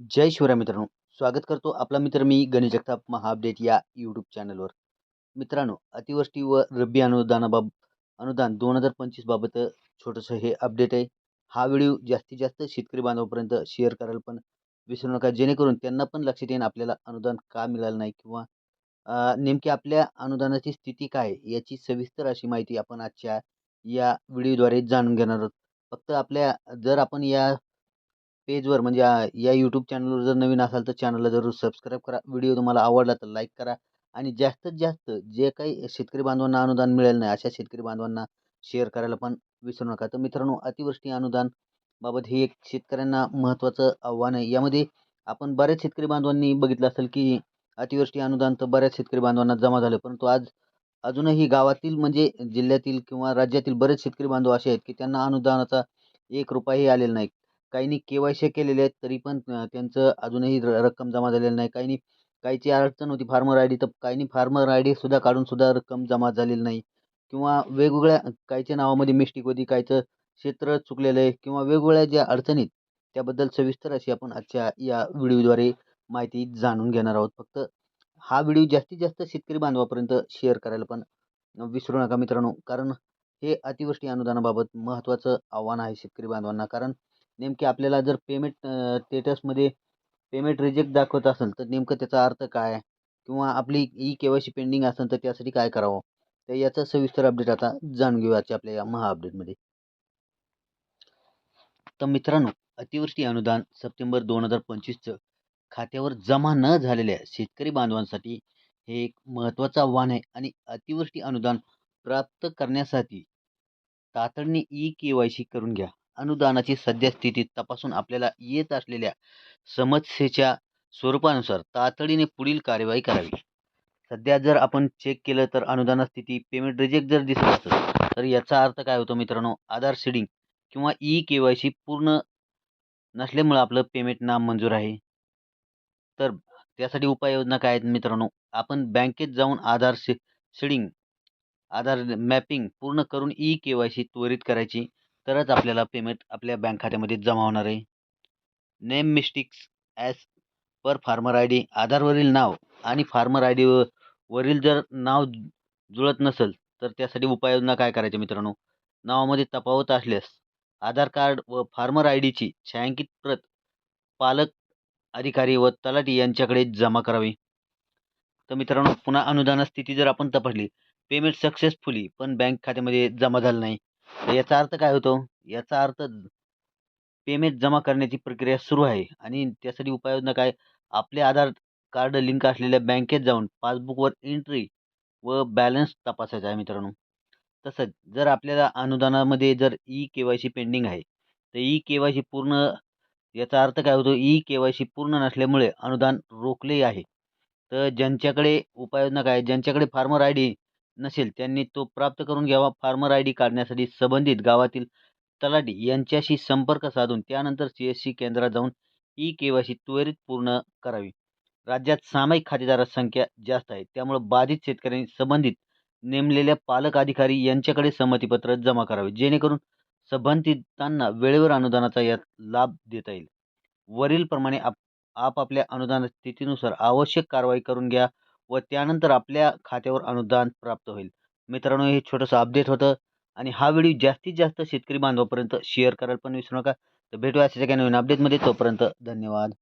जय शिवराय मित्रांनो. स्वागत करतो आपला मित्र मी गणेश जगताप महाअपडेट या यूट्यूब चॅनलवर मित्रांनो अतिवृष्टी व रब्बी अनुदानाबाब अनुदान दोन हजार पंचवीसबाबत छोटंसं हे अपडेट आहे. हा व्हिडिओ जास्तीत जास्त शेतकरी बांधवापर्यंत शेअर करायला पण विसरू नका. जेणेकरून त्यांना पण लक्षात येईन आपल्याला अनुदान का मिळालं नाही किंवा नेमकी आपल्या अनुदानाची स्थिती काय आहे याची सविस्तर अशी माहिती आपण आजच्या या व्हिडिओद्वारे जाणून घेणार आहोत. फक्त आपल्या जर आपण या पेजवर म्हणजे या यूट्यूब चॅनलवर जर नवीन असाल तर चॅनलला जरूर सबस्क्राईब करा. व्हिडिओ तुम्हाला आवडला तर लाईक करा आणि जास्तीत जास्त जे काही शेतकरी बांधवांना अनुदान मिळेल नाही अशा शेतकरी बांधवांना शेअर करायला पण विसरू नका. तर मित्रांनो अतिवृष्टी अनुदान बाबत हे एक शेतकऱ्यांना महत्त्वाचं आव्हान आहे. यामध्ये आपण बऱ्याच शेतकरी बांधवांनी बघितलं असेल की अतिवृष्टी अनुदान तर बऱ्याच शेतकरी बांधवांना जमा झालं परंतु आज अजूनही गावातील म्हणजे जिल्ह्यातील किंवा राज्यातील बरेच शेतकरी बांधव असे आहेत की त्यांना अनुदानाचा एक रुपयाही आलेला नाही. काहींनी के वाय सी केलेले आहेत तरी पण त्यांचं अजूनही र रक्कम जमा झालेली नाही. काहींनी काहीची अडचण होती फार्मर आय डी तर काहींनी फार्मर आय डीसुद्धा काढून सुद्धा रक्कम जमा झालेली नाही. किंवा वेगवेगळ्या काहीच्या नावामध्ये मिस्टेक होती काहीचं क्षेत्र चुकलेलं आहे किंवा वेगवेगळ्या ज्या अडचणीत त्याबद्दल सविस्तर अशी आपण आजच्या या व्हिडिओद्वारे माहिती जाणून घेणार आहोत. फक्त हा व्हिडिओ जास्तीत जास्त शेतकरी बांधवापर्यंत शेअर करायला पण विसरू नका मित्रांनो कारण हे अतिवृष्टी अनुदानाबाबत महत्त्वाचं आव्हान आहे शेतकरी बांधवांना. कारण नेमकी आपल्याला जर पेमेंट स्टेटसमध्ये पेमेंट रिजेक्ट दाखवत असेल तर नेमकं त्याचा अर्थ काय? किंवा आपली E K Y C pending असेल तर त्यासाठी काय करावं? तर याचा सविस्तर अपडेट आता जाणून घेऊ आजच्या आपल्या या महा अपडेटमध्ये तर मित्रांनो अतिवृष्टी अनुदान सप्टेंबर दोन हजार पंचवीसचं खात्यावर जमा न झालेल्या शेतकरी बांधवांसाठी हे एक महत्त्वाचं आव्हान आहे आणि अतिवृष्टी अनुदान प्राप्त करण्यासाठी तातडीने ई के वाय सी करून घ्या. अनुदानाची सध्या स्थिती तपासून आपल्याला येत असलेल्या समस्येच्या स्वरूपानुसार तातडीने पुढील कार्यवाही करावी. सध्या जर आपण चेक केलं तर अनुदान स्थिती पेमेंट रिजेक्ट जर दिसत असेल तर याचा अर्थ काय होतो मित्रांनो? आधार सीडिंग किंवा ई के वाय सी पूर्ण नसल्यामुळं आपलं पेमेंट नामंजूर आहे. तर त्यासाठी उपाययोजना काय आहेत मित्रांनो? आपण बँकेत जाऊन आधार सि सीडिंग आधार मॅपिंग पूर्ण करून ई के वाय सी त्वरित करायची. तरच आपल्याला पेमेंट आपल्या बँक खात्यामध्ये जमा होणार आहे. Name mistakes as per farmer I D आधारवरील नाव आणि फार्मर आय डी वरील जर नाव जुळत नसेल तर त्यासाठी उपाययोजना काय करायच्या मित्रांनो? नावामध्ये तफावत असल्यास आधार कार्ड व फार्मर आय डीची छायांकित प्रत पालक अधिकारी व तलाठी यांच्याकडे जमा करावी. तर मित्रांनो पुन्हा अनुदान स्थिती जर आपण तपासली पेमेंट सक्सेसफुली पण बँक खात्यामध्ये जमा झालं नाही तर याचा अर्थ काय होतो? याचा अर्थ पेमेंट जमा करण्याची प्रक्रिया सुरू आहे आणि त्यासाठी उपाययोजना काय? आपले आधार कार्ड लिंक असलेल्या बँकेत जाऊन पासबुकवर एंट्री व बॅलन्स तपासायचा आहे मित्रांनो. तसंच जर आपल्याला अनुदानामध्ये जर E K Y C pending आहे तर ई के वाय सी पूर्ण याचा अर्थ काय होतो? ई के वाय सी पूर्ण नसल्यामुळे अनुदान रोखले आहे. तर ज्यांच्याकडे उपाययोजना काय? ज्यांच्याकडे फार्मर आय डी नसेल त्यांनी तो प्राप्त करून घ्यावा. फार्मर आय डी काढण्यासाठी संबंधित गावातील तलाठी यांच्याशी संपर्क साधून त्यानंतर सी एस सी केंद्रात जाऊन ई के वाय सी त्वरित पूर्ण करावी. राज्यात सामायिक खातेदारांची संख्या जास्त आहे. त्यामुळे बाधित शेतकऱ्यांनी संबंधित नेमलेल्या पालक अधिकारी यांच्याकडे संमतीपत्र जमा करावे. जेणेकरून संबंधितांना वेळेवर अनुदानाचा यात लाभ देता येईल. वरीलप्रमाणे आप आपापल्या अनुदान स्थितीनुसार आवश्यक कारवाई करून घ्या. व त्यानंतर आपल्या खात्यावर अनुदान प्राप्त होईल. मित्रांनो हे छोटंसं अपडेट होतं आणि हा व्हिडिओ जास्तीत जास्त शेतकरी बांधवापर्यंत शेअर करायला पण विसरू नका. तर भेटूया अशाच एका नवीन अपडेटमध्ये तोपर्यंत धन्यवाद.